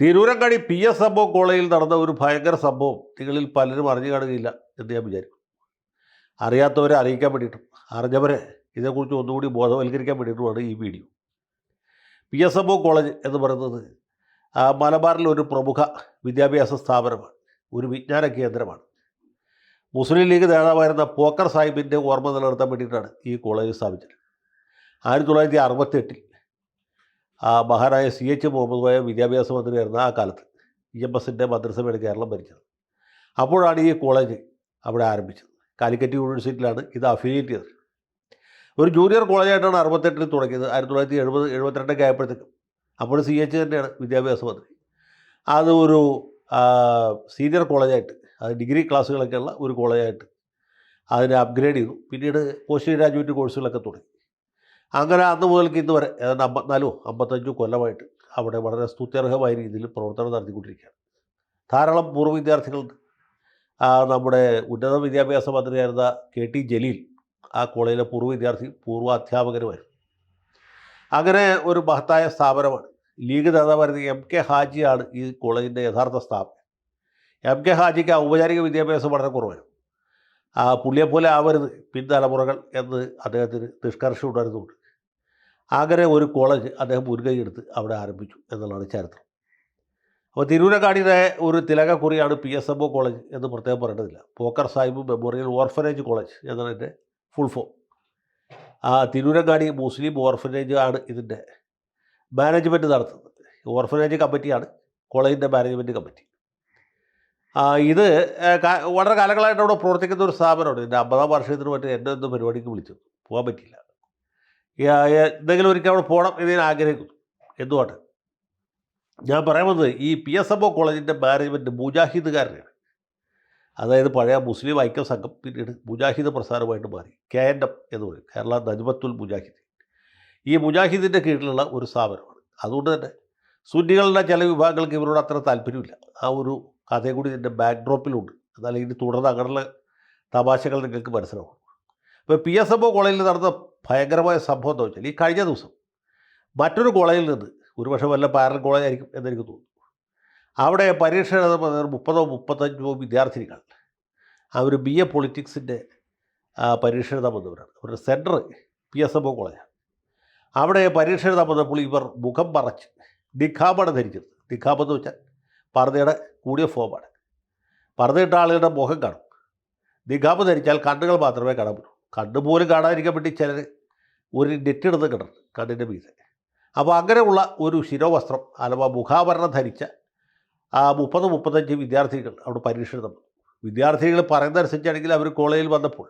Tirurangadi P S സംഭവം കോളേജിൽ നടന്ന ഒരു ഭയങ്കര സംഭവം. നിങ്ങളിൽ പലരും അറിഞ്ഞു കാണുകയില്ല എന്ന് ഞാൻ വിചാരിക്കും. അറിയാത്തവരെ അറിയിക്കാൻ വേണ്ടിയിട്ടും അറിഞ്ഞവരെ ഇതേക്കുറിച്ച് ഒന്നുകൂടി ബോധവൽക്കരിക്കാൻ വേണ്ടിയിട്ടുമാണ് ഈ video. P S M O college എന്ന് പറയുന്നത് മലബാറിൽ ഒരു പ്രമുഖ വിദ്യാഭ്യാസ സ്ഥാപനമാണ്. ഒരു വിജ്ഞാന കേന്ദ്രമാണ്. മുസ്ലിം ലീഗ് നേതാവായിരുന്ന പോക്കർ സാഹിബിന്റെ ഓർമ്മ നിലനിർത്താൻ വേണ്ടിയിട്ടാണ് ഈ കോളേജ് സ്ഥാപിച്ചത്. ആയിരത്തി തൊള്ളായിരത്തി അറുപത്തെട്ടിൽ മഹാനായ സി എച്ച് മുഹമ്മദ് പോയ വിദ്യാഭ്യാസ മന്ത്രിയായിരുന്ന ആ കാലത്ത് ഇ എം എസിന്റെ മന്ത്രിസഭയാണ് കേരളം ഭരിച്ചത്. അപ്പോഴാണ് ഈ കോളേജ് അവിടെ ആരംഭിച്ചത്. കാലിക്കറ്റ് യൂണിവേഴ്സിറ്റിയിലാണ് ഇത് അഫിലിയേറ്റ് ചെയ്തത്. ഒരു ജൂനിയർ കോളേജായിട്ടാണ് അറുപത്തെട്ടിൽ തുടങ്ങിയത്. ആയിരത്തി തൊള്ളായിരത്തി എഴുപത് എഴുപത്തിരണ്ടൊക്കെ ആയപ്പോഴത്തേക്കും അപ്പോൾ സി എച്ച് തന്നെയാണ് വിദ്യാഭ്യാസ മന്ത്രി. അത് ഒരു സീനിയർ കോളേജായിട്ട് അത് ഡിഗ്രി ക്ലാസ്സുകളൊക്കെയുള്ള ഒരു കോളേജായിട്ട് അതിനെ അപ്ഗ്രേഡ് ചെയ്തു. പിന്നീട് പോസ്റ്റ് ഗ്രാജുവേറ്റ് കോഴ്സുകളൊക്കെ തുടങ്ങി. അങ്ങനെ അന്ന് മുതൽക്ക് ഇന്ന് വരെ ഏതാണ്ട് അമ്പത്തിനാലോ അമ്പത്തഞ്ചോ കൊല്ലമായിട്ട് അവിടെ വളരെ സ്തുത്യർഹമായ രീതിയിൽ പ്രവർത്തനം നടത്തിക്കൊണ്ടിരിക്കുകയാണ്. ധാരാളം പൂർവ വിദ്യാർത്ഥികളുണ്ട്. നമ്മുടെ ഉന്നത വിദ്യാഭ്യാസ മന്ത്രിയായിരുന്ന കെ ടി ജലീൽ ആ കോളേജിലെ പൂർവ വിദ്യാർത്ഥി പൂർവ അധ്യാപകരുമായിരുന്നു അങ്ങനെ ഒരു മഹത്തായ സ്ഥാപനമാണ്. ലീഗ് നേതാവായിരുന്ന എം കെ ഹാജിയാണ് ഈ കോളേജിന്റെ യഥാർത്ഥ സ്ഥാപനം എം കെ ഹാജിക്ക് ഔപചാരിക വിദ്യാഭ്യാസം വളരെ കുറവായിരുന്നു. ആ പുള്ളിയെപ്പോലെ ആവരുത് പിൻതലമുറകൾ എന്ന് അദ്ദേഹത്തിന് നിഷ്കർഷം ഉണ്ടായിരുന്നുണ്ട്. അങ്ങനെ ഒരു കോളേജ് അദ്ദേഹം മുൻകൈ എടുത്ത് അവിടെ ആരംഭിച്ചു എന്നുള്ളതാണ് ചരിത്രം. അപ്പോൾ തിരൂരങ്ങാടിയുടെ ഒരു തിലകക്കുറിയാണ് P S M O college എന്ന് പ്രത്യേകം പറയേണ്ടതില്ല. Pocker Sahib memorial orphanage college എന്നാണ് എന്റെ ഫുൾ ഫോം ആ തിരൂരങ്ങാടി മുസ്ലിം ഓർഫനേജ് ആണ് ഇതിന്റെ മാനേജ്മെന്റ് നടത്തുന്നത്. ഓർഫനേജ് കമ്മിറ്റിയാണ് കോളേജിന്റെ മാനേജ്മെന്റ് കമ്മിറ്റി. ഇത് വളരെ കാലങ്ങളായിട്ട് അവിടെ പ്രവർത്തിക്കുന്ന ഒരു സ്ഥാപനമാണ്. എന്റെ അമ്പതാം വർഷത്തിന് മറ്റേ എന്നെ ഒന്ന് പരിപാടിക്ക് വിളിച്ചു. പോകാൻ ഏ, എന്തെങ്കിലും ഒരിക്കൽ അവിടെ പോകണം എന്ന് ആഗ്രഹിക്കുന്നു. എന്തുകൊണ്ട് ഞാൻ പറയാൻ വന്നത് ഈ പി എസ് എം ഒ കോളേജിന്റെ മാനേജ്മെന്റ് മുജാഹിദുകാരനാണ്. അതായത് പഴയ മുസ്ലിം ഐക്യ സംഘം പിന്നീട് മുജാഹിദ് പ്രസ്ഥാനമായിട്ട് മാറി. കെ എൻ എം എന്ന് പറയും. കേരള നജ്മത്തുൽ മുജാഹിദ് ഈ മുജാഹിദിന്റെ കീഴിലുള്ള ഒരു സ്ഥാപനമാണ്. അതുകൊണ്ട് തന്നെ സുന്നികളുടെ ചില വിഭാഗങ്ങൾക്ക് ഇവരോട് അത്ര താല്പര്യമില്ല. ആ ഒരു കഥയും കൂടി ഇതിന്റെ ബാക്ക്ഡ്രോപ്പിലുണ്ട് എന്നാൽ ഇനി തുടർന്ന് അങ്ങനെയുള്ള തമാശകൾ നിങ്ങൾക്ക് മനസ്സിലാവും. അപ്പോൾ പി എസ് എം ഒ കോളേജിൽ നടന്ന ഭയങ്കരമായ സംഭവം എന്താ വെച്ചാൽ ഈ കഴിഞ്ഞ ദിവസം മറ്റൊരു കോളേജിൽ നിന്ന് ഒരുപക്ഷെ വല്ല പാരൽ കോളേജ് ആയിരിക്കും എന്നെനിക്ക് തോന്നുന്നു. അവിടെ പരീക്ഷ മുപ്പതോ മുപ്പത്തഞ്ചോ വിദ്യാർത്ഥിനികൾ അവർ ബി എ പൊളിറ്റിക്സിന്റെ പരീക്ഷ എഴുതാൻ വന്നവരാണ്. അവരുടെ centre P S M O കോളേജാണ് അവിടെ പരീക്ഷ എഴുതാൻ വന്നപ്പോൾ ഇവർ മുഖം മറച്ച് നിഖാബാണ് ധരിച്ചത് നിഖാബ് എന്ന് വെച്ചാൽ പർദ്ദയുടെ കൂടിയ ഫോമാണ് പർദ്ദയിട്ട ആളുകളുടെ മുഖം കാണും. നിഖാബ് ധരിച്ചാൽ കണ്ണുകൾ മാത്രമേ കാണാൻ പറ്റൂ. കണ്ണ് പോലും കാണാതിരിക്കാൻ വേണ്ടി ചിലർ ഒരു നെറ്റിടുന്ന് കിടന്നു കണ്ണിന്റെ മീതെ. അപ്പോൾ അങ്ങനെയുള്ള ഒരു ശിരോവസ്ത്രം അഥവാ മുഖാഭരണം ധരിച്ച ആ മുപ്പത് മുപ്പത്തഞ്ച് വിദ്യാർത്ഥികൾ അവിടെ പരീക്ഷ വന്നു വിദ്യാർത്ഥികൾ പറയുന്നതനുസരിച്ചാണെങ്കിൽ അവർ കോളേജിൽ വന്നപ്പോൾ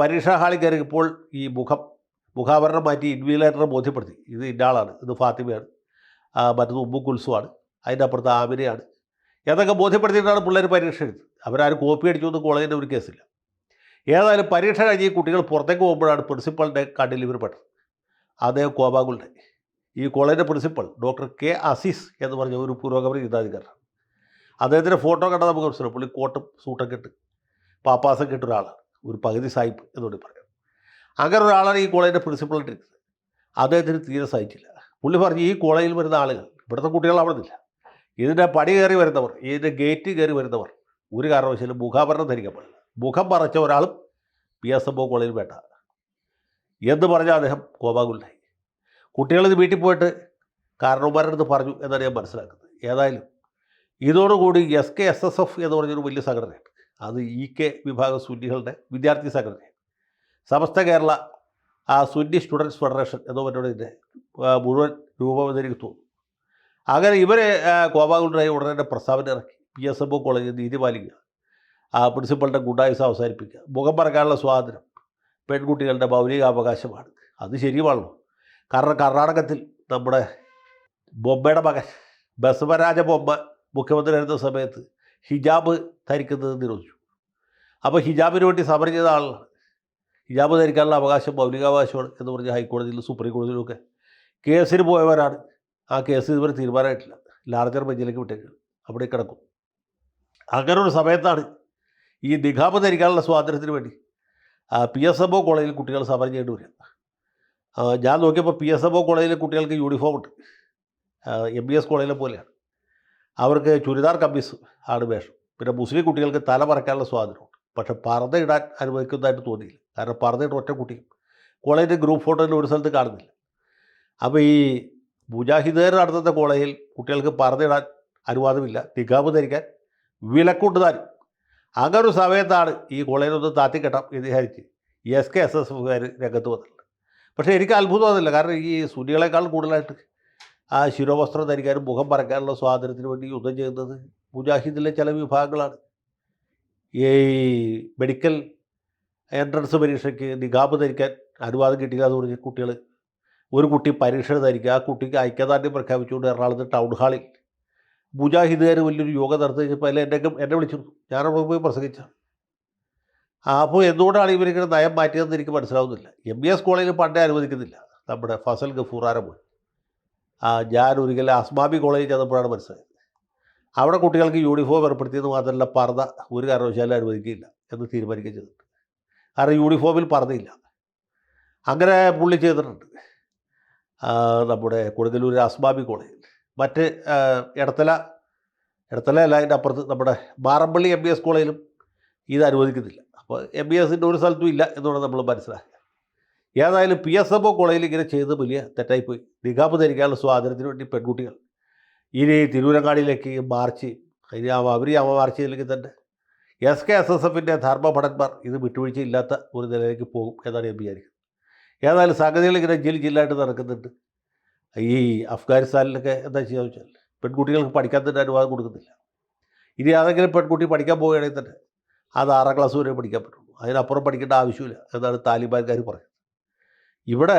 പരീക്ഷാ ഹാളിൽ കയറിയപ്പോൾ ഈ മുഖം മുഖാഭരണം മാറ്റി ഇൻവീലേറ്ററെ ബോധ്യപ്പെടുത്തി. ഇത് ഇന്നാളാണ് ഇത് ഫാത്തിമയാണ് മറ്റത് ഉമ്മു കുൽസുമാണ് അതിന്റെ അപ്പുറത്ത് ആമിനയാണ് എന്നൊക്കെ ബോധ്യപ്പെടുത്തിയിട്ടാണ് പിള്ളേർ പരീക്ഷ എഴുതുന്നത് അവരാരും കോപ്പി അടിച്ചൊന്നും കോളേജിന്റെ ഒരു കേസില്ല. ഏതായാലും പരീക്ഷ കഴിഞ്ഞ് ഈ കുട്ടികൾ പുറത്തേക്ക് പോകുമ്പോഴാണ് പ്രിൻസിപ്പളിന്റെ കണ്ണിൽ ഇവർ പെട്ടത്. അദ്ദേഹം കോപാകുളുടെ ഈ കോളേജിന്റെ പ്രിൻസിപ്പൾ ഡോക്ടർ കെ അസീസ് എന്ന് പറഞ്ഞ ഒരു പുരോഗമന ചിന്താധികാരനാണ് അദ്ദേഹത്തിന്റെ ഫോട്ടോ കണ്ടാൽ നമുക്ക് മനസ്സിലാവും. പുള്ളി കോട്ടും സൂട്ടൊക്കെ ഇട്ട് പാപ്പാസൊക്കെ ഇട്ട ഒരാളാണ്. ഒരു പകുതി സായിപ്പ് എന്നുകൊണ്ട് പറയാം. അങ്ങനെ ഒരാളാണ് ഈ കോളേജിന്റെ പ്രിൻസിപ്പളായിട്ടിരിക്കുന്നത് അദ്ദേഹത്തിന് തീരെ സഹിച്ചില്ല പുള്ളി പറഞ്ഞു ഈ കോളേജിൽ വരുന്ന ആളുകൾ ഇവിടുത്തെ കുട്ടികൾ അവിടെ നിന്നില്ല. ഇതിന്റെ പടി കയറി വരുന്നവർ ഇതിന്റെ ഗേറ്റ് കയറി വരുന്നവർ ഒരു കാരണവശാലും മുഖാഭരണം ധരിക്കാൻ പാടില്ല. മുഖം പറച്ച ഒരാളും പി എസ് എം ഒ കോളേജിൽ വേണ്ട. എന്ന് പറഞ്ഞാൽ അദ്ദേഹം കോപാകുലായി കുട്ടികളിത് വീട്ടിൽ പോയിട്ട് കാരണവന്മാരുടെ പറഞ്ഞു എന്നാണ് ഞാൻ മനസ്സിലാക്കുന്നത്. ഏതായാലും ഇതോടുകൂടി S K S S F എന്ന് പറഞ്ഞൊരു വലിയ സംഘടനയാണ് അത് ഇ കെ വിഭാഗ സുന്നികളുടെ വിദ്യാർത്ഥി സംഘടനയാണ്. സമസ്ത കേരള ആ സുന്നി സ്റ്റുഡൻസ് ഫെഡറേഷൻ എന്ന് പറഞ്ഞോട് ഇതിന്റെ മുഴുവൻ രൂപമെന്ന് എനിക്ക് തോന്നുന്നു. അങ്ങനെ ഇവരെ കോപാകുണ്ടായി ഉടനെ പ്രസ്താവന ഇറക്കി. പി എസ് എം ഒ കോളേജിൽ നീതി പാലിക്കുക. ആ പ്രിൻസിപ്പളിന്റെ ഗുഡായുസ് അവസാനിപ്പിക്കുക. മുഖം പറക്കാനുള്ള സ്വാതന്ത്ര്യം. പെൺകുട്ടികളുടെ മൗലികാവകാശമാണ്. അത് ശരിയുമാണല്ലോ കാരണം കർണാടകത്തിൽ നമ്മുടെ ബൊമ്മയുടെ മകൻ ബസവരാജ ബൊമ്മ മുഖ്യമന്ത്രി വരുന്ന സമയത്ത് ഹിജാബ് ധരിക്കുന്നത് നിരോധിച്ചു. അപ്പോൾ ഹിജാബിന് വേണ്ടി സമരം ചെയ്ത ആളാണ്. ഹിജാബ് ധരിക്കാനുള്ള അവകാശം മൗലികാവകാശമാണ് എന്ന് പറഞ്ഞ് ഹൈക്കോടതിയിൽ സുപ്രീം കോടതിയിലുമൊക്കെ കേസിന് പോയവരാണ്. ആ കേസ് ഇതുവരെ തീരുമാനമായിട്ടില്ല. ലാർജർ ബെഞ്ചിലേക്ക് വിട്ടേക്കാണ്. അവിടെ കിടക്കും. അങ്ങനെ ഒരു സമയത്താണ് ഈ നിഘാപ ധരിക്കാനുള്ള സ്വാതന്ത്ര്യത്തിന് വേണ്ടി. പി എസ് എം ഒ കോളേജിൽ കുട്ടികൾ സമരം ചെയ്യേണ്ടി വരിക. ഞാൻ നോക്കിയപ്പോൾ പി എസ് എം ഒ കോളേജിലെ കുട്ടികൾക്ക് യൂണിഫോം ഉണ്ട്. എം ബി എസ് കോളേജിലെ പോലെയാണ്. അവർക്ക് ചുരിദാർ കമ്മീസ് ആണ് വേഷം. പിന്നെ മുസ്ലിം കുട്ടികൾക്ക് തല മറക്കാനുള്ള സ്വാതന്ത്ര്യമുണ്ട് പക്ഷേ പറന്ന് ഇടാൻ അനുവദിക്കുന്നതായിട്ട് തോന്നിയില്ല. കാരണം ഇട്ട ഒറ്റ കുട്ടിയും കോളേജിന്റെ ഗ്രൂപ്പ് ഫോട്ടോയിൽ ഒരു സ്ഥലത്ത് കാണുന്നില്ല. അപ്പോൾ ഈ മുജാഹിദേർ നടത്തുന്ന കോളേജിൽ കുട്ടികൾക്ക് പറന്നിടാൻ അനുവാദമില്ല. നിഗാബ് ധരിക്കാൻ വിലക്കുണ്ട് താനും. അങ്ങനെ ഒരു സമയത്താണ് ഈ കോളേജിലൊന്ന് താത്തിക്കെട്ടാം എന്ന് വിചാരിച്ച് എസ് കെ എസ് എസ് എഫുകാർ രംഗത്ത് വന്നിട്ടുണ്ട്. പക്ഷേ എനിക്ക് അത്ഭുതം വന്നില്ല കാരണം ഈ സുനികളെക്കാൾ കൂടുതലായിട്ട് ആ ശിരോവസ്ത്രം ധരിക്കാനും മുഖം പറക്കാനുള്ള സ്വാതന്ത്ര്യത്തിന് വേണ്ടി യുദ്ധം ചെയ്യുന്നത് മുജാഹിദിലെ ചില വിഭാഗങ്ങളാണ്. ഈ മെഡിക്കൽ എൻട്രൻസ് പരീക്ഷയ്ക്ക് നിഗാബ് ധരിക്കാൻ അനുവാദം കിട്ടില്ല എന്ന് പറഞ്ഞ് കുട്ടികൾ ഒരു കുട്ടി പരീക്ഷ ധരിക്കുക ആ കുട്ടിക്ക് ഐക്യദാർഢ്യം പ്രഖ്യാപിച്ചുകൊണ്ട് എറണാകുളത്ത് ടൗൺ ഹാളിൽ മുജാഹിദുകാർ വലിയൊരു യോഗ നടത്തി കഴിഞ്ഞപ്പോൾ അതിൽ എന്നെ എന്നെ വിളിച്ചിരുന്നു ഞാനവിടെ പോയി പ്രസംഗിച്ച. അപ്പോൾ എന്തുകൊണ്ടാണ് ഇവരിങ്ങനെ നയം മാറ്റിയതെന്ന് എനിക്ക് മനസ്സിലാവുന്നില്ല. എം ബി എസ് കോളേജിൽ പണ്ടേ അനുവദിക്കുന്നില്ല നമ്മുടെ ഫസൽ ഗഫൂറാര പോയി. ആ ഞാൻ ഒരിക്കലും അസ്മാബി കോളേജിൽ ചെന്നപ്പോഴാണ് മനസ്സിലായത്. അവിടെ കുട്ടികൾക്ക് യൂണിഫോം ഏർപ്പെടുത്തിയെന്ന് മാത്രമല്ല പർദ്ദ ഒരു കാരണവശാലും അനുവദിക്കില്ല എന്ന് തീരുമാനിക്കുകയും ചെയ്തിട്ടുണ്ട്. കാരണം യൂണിഫോമിൽ പർദ്ദയില്ല. അങ്ങനെ പുള്ളി ചെയ്തിട്ടുണ്ട്. നമ്മുടെ കൊടുങ്ങല്ലൂർ അസ്മാബി കോളേജിൽ മറ്റ് ഇടത്തല ഇടത്തല അല്ല അതിന്റെ അപ്പുറത്ത് നമ്മുടെ മാറമ്പള്ളി എം ബി എസ് കോളേജിലും ഇത് അനുവദിക്കുന്നില്ല. അപ്പോൾ എം ബി എസിന്റെ ഒരു സ്ഥലത്തും ഇല്ല എന്നുള്ളത് നമ്മൾ മനസ്സിലാക്കുക. ഏതായാലും പി എസ് എം ഒ കോളേജിൽ ഇങ്ങനെ ചെയ്ത് വലിയ തെറ്റായിപ്പോയി. നിഗാബ് ധരിക്കാനുള്ള സ്വാതന്ത്ര്യത്തിന് വേണ്ടി പെൺകുട്ടികൾ ഇനി തിരൂരങ്ങാടിയിലേക്ക് മാർച്ച് ഇനി അവർ ആ മാർച്ച് ചെയ്തില്ലെങ്കിൽ തന്നെ എസ് കെ എസ് എസ് എഫിന്റെ ധർമ്മഭടന്മാർ ഇത് വിട്ടുവീഴ്ചയില്ലാത്ത ഒരു നിലയിലേക്ക് പോകും എന്നാണ് ഞാൻ വിചാരിക്കുന്നത്. ഏതായാലും സംഗതികൾ ഇങ്ങനെ ജില്ല ജില്ലായിട്ട് നടക്കുന്നുണ്ട്. ഈ അഫ്ഗാനിസ്ഥാനിലൊക്കെ എന്താ ചെയ്യുക വെച്ചാൽ പെൺകുട്ടികൾക്ക് പഠിക്കാൻ തന്നെ അനുവാദം കൊടുക്കുന്നില്ല. ഇനി ആരെങ്കിലും പെൺകുട്ടി പഠിക്കാൻ പോവുകയാണെങ്കിൽ തന്നെ അത് ആറാം ക്ലാസ് വരെ പഠിക്കാൻ പറ്റുള്ളൂ. അതിനപ്പുറം പഠിക്കേണ്ട ആവശ്യമില്ല എന്നാണ് താലിബാൻകാർ പറയുന്നത്. ഇവിടെ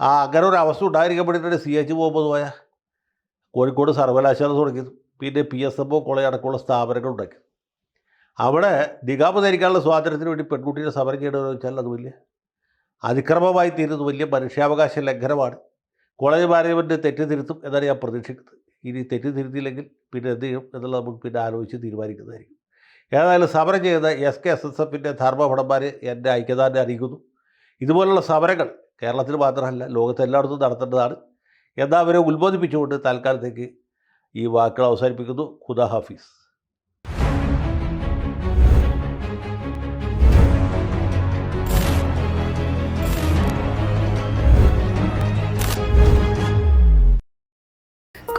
ആ അങ്ങനെ ഒരു അവസ്ഥ ഉണ്ടായിരിക്കാൻ വേണ്ടിയിട്ടാണ് സി എച്ച് മുഹമ്മദ് പോയ. കോഴിക്കോട് സർവകലാശാല തുടങ്ങിയത്. പിന്നെ P S M O college അടക്കമുള്ള സ്ഥാപനങ്ങൾ ഉണ്ടാക്കി. അവിടെ നിഗാബ് ധരിക്കാനുള്ള സ്വാതന്ത്ര്യത്തിന് വേണ്ടി പെൺകുട്ടിയുടെ സമരം ചെയ്യണമെന്ന് വെച്ചാൽ അത് വലിയ അതിക്രമമായി തീരുന്നത് വലിയ മനുഷ്യാവകാശ ലംഘനമാണ്. കോളേജ് മാനേജ്മെന്റ് തെറ്റ് തിരുത്തും എന്നാണ് ഞാൻ പ്രതീക്ഷിക്കുന്നത്. ഇനി തെറ്റ് തിരുത്തിയില്ലെങ്കിൽ പിന്നെ എന്ത് ചെയ്യും എന്നുള്ളത് നമുക്ക് പിന്നെ ആലോചിച്ച് തീരുമാനിക്കുന്നതായിരിക്കും. ഏതായാലും സമരം ചെയ്ത എസ് കെ എസ് എസ് എഫിന്റെ ധർമ്മഭടന്മാരെ എന്റെ ഐക്യദാർഢ്യം അറിയിക്കുന്നു. ഇതുപോലുള്ള സമരങ്ങൾ കേരളത്തിൽ മാത്രമല്ല ലോകത്തെല്ലായിടത്തും നടത്തേണ്ടതാണ്. എന്നാൽ അവരെ ഉത്ബോധിപ്പിച്ചുകൊണ്ട് തൽക്കാലത്തേക്ക് ഈ വാക്കുകൾ അവസാനിപ്പിക്കുന്നു. ഖുദ ഹാഫീസ്.